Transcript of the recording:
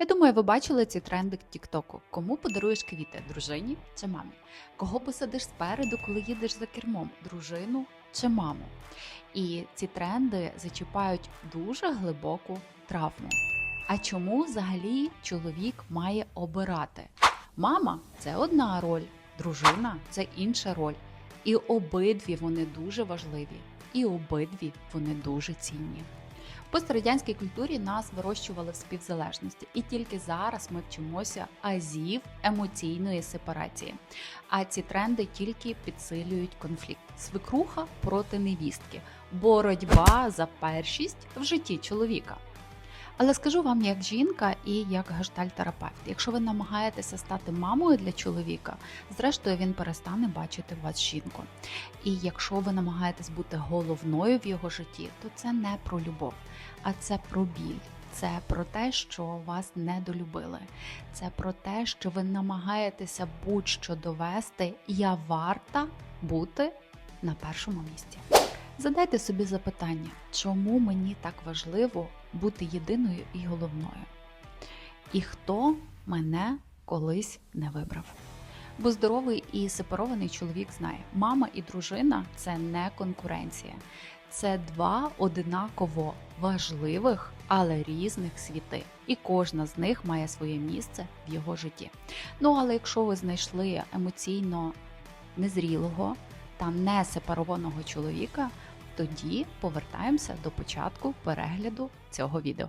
Я думаю, ви бачили ці тренди Тіктоку. Кому подаруєш квіти? Дружині чи мамі? Кого посадиш спереду, коли їдеш за кермом? Дружину чи маму? І ці тренди зачіпають дуже глибоку травму. А чому взагалі чоловік має обирати? Мама це одна роль, дружина це інша роль. І обидві вони дуже важливі, і обидві вони дуже цінні. В пострадянській культурі нас вирощували в співзалежності, і тільки зараз ми вчимося азів емоційної сепарації. А ці тренди тільки підсилюють конфлікт. Свекруха проти невістки, боротьба за першість в житті чоловіка. Але скажу вам, як жінка і як гештальтерапевт, якщо ви намагаєтеся стати мамою для чоловіка, зрештою він перестане бачити вас жінку. І якщо ви намагаєтесь бути головною в його житті, то це не про любов, а це про біль. Це про те, що вас недолюбили. Це про те, що ви намагаєтеся будь-що довести. Я варта бути на першому місці. Задайте собі запитання, чому мені так важливо бути єдиною і головною? І хто мене колись не вибрав? Бо здоровий і сепарований чоловік знає, мама і дружина це не конкуренція, це два одинаково важливих, але різних світи, і кожна з них має своє місце в його житті. Ну але якщо ви знайшли емоційно незрілого та не сепарованого чоловіка, тоді повертаємося до початку перегляду цього відео.